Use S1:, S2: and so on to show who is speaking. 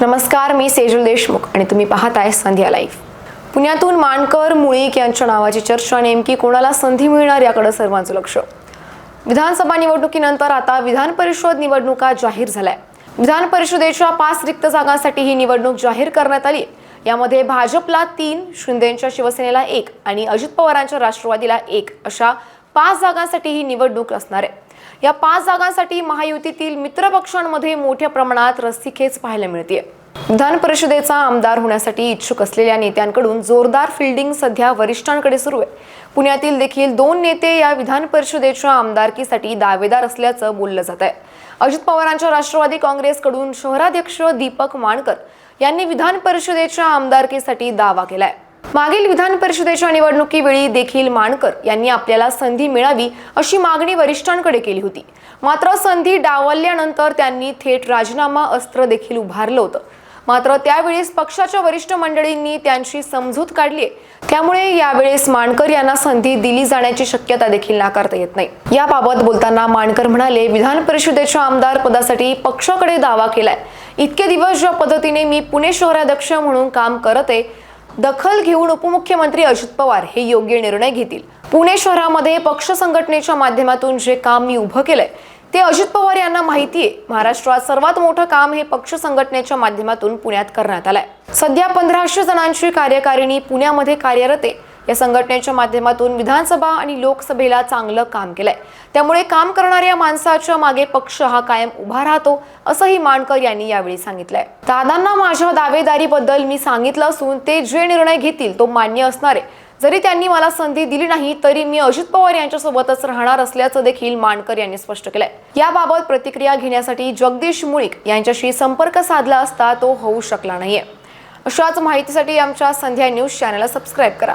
S1: नमस्कार मी सेजुल देशमुख आणि तुम्ही पाहताय संध्या लाईव्ह. पुण्यातून मानकर मुळीक यांच्या नावाची चर्चा नेमकी कोणाला संधी मिळणार याकडे सर्वांचं लक्ष. विधानसभा निवडणुकीनंतर आता विधान परिषद निवडणुका जाहीर झाल्या. विधान परिषदेच्या पाच रिक्त जागांसाठी ही निवडणूक जाहीर करण्यात आली. यामध्ये भाजपला तीन शिंदेच्या शिवसेनेला एक आणि अजित पवारांच्या राष्ट्रवादीला एक अशा पाच जागांसाठी ही निवडणूक असणार आहे. या पाच जागांसाठी महायुतीतील मित्रपक्षांमध्ये मोठ्या प्रमाणात रस्सीखेच पाहायला मिळते. विधान परिषदेचा आमदार होण्यासाठी इच्छुक असलेल्या नेत्यांकडून जोरदार फिल्डिंग सध्या वरिष्ठांकडे सुरू आहे. पुण्यातील देखील दोन नेते या विधान परिषदेच्या आमदारकीसाठी दावेदार असल्याचं बोललं जात आहे. अजित पवारांच्या राष्ट्रवादी काँग्रेसकडून शहराध्यक्ष दीपक माणकर यांनी विधान परिषदेच्या आमदारकीसाठी दावा केलाय. मागील विधान परिषदेच्या निवडणुकीवेळी देखील माणकर यांनी आपल्याला संधी मिळावी अशी मागणी वरिष्ठांकडे केली होती. मात्र संधी डावलल्यानंतर त्यांनी थेट राजीनामा अस्त्र देखील उभारलं होतं. मात्र त्यावेळेस पक्षाच्या वरिष्ठ मंडळींनी त्यांची समजूत काढली त्यामुळे यावेळेस मानकर यांना संधी दिली जाण्याची शक्यता देखील नाकारता येत नाही. याबाबत बोलताना मानकर म्हणाले विधान परिषदेच्या आमदार पदासाठी पक्षाकडे दावा केलाय. इतके दिवस ज्या पद्धतीने मी पुणे शहराध्यक्ष म्हणून काम करत आहे दखल घेऊन उपमुख्यमंत्री अजित पवार हे योग्य निर्णय घेतील. पुणे शहरामध्ये पक्ष संघटनेच्या माध्यमातून जे काम मी उभं केलंय ते अजित पवार यांना माहिती आहे. महाराष्ट्रात सर्वात मोठं काम हे पक्ष संघटनेच्या माध्यमातून पुण्यात करण्यात आलंय. सध्या पंधराशे जणांची कार्यकारिणी पुण्यामध्ये कार्यरत आहे. या संघटनेच्या माध्यमातून विधानसभा आणि लोकसभेला चांगलं काम केलंय. त्यामुळे काम करणाऱ्या माणसाच्या मागे पक्ष हा कायम उभा राहतो असंही माणकर यांनी यावेळी सांगितलंय. दादांना माझ्या दावेदारीबद्दल मी सांगितलं असून ते जे निर्णय घेतील तो मान्य असणारे. जरी त्यांनी मला संधी दिली नाही तरी मी अजित पवार यांच्यासोबतच राहणार असल्याचं देखील मानकर यांनी स्पष्ट केलंय. याबाबत प्रतिक्रिया घेण्यासाठी जगदीश मुळीक यांच्याशी संपर्क साधला असता तो होऊ शकला नाहीये. अशाच माहितीसाठी आमच्या संध्या न्यूज चॅनलला सबस्क्राईब करा.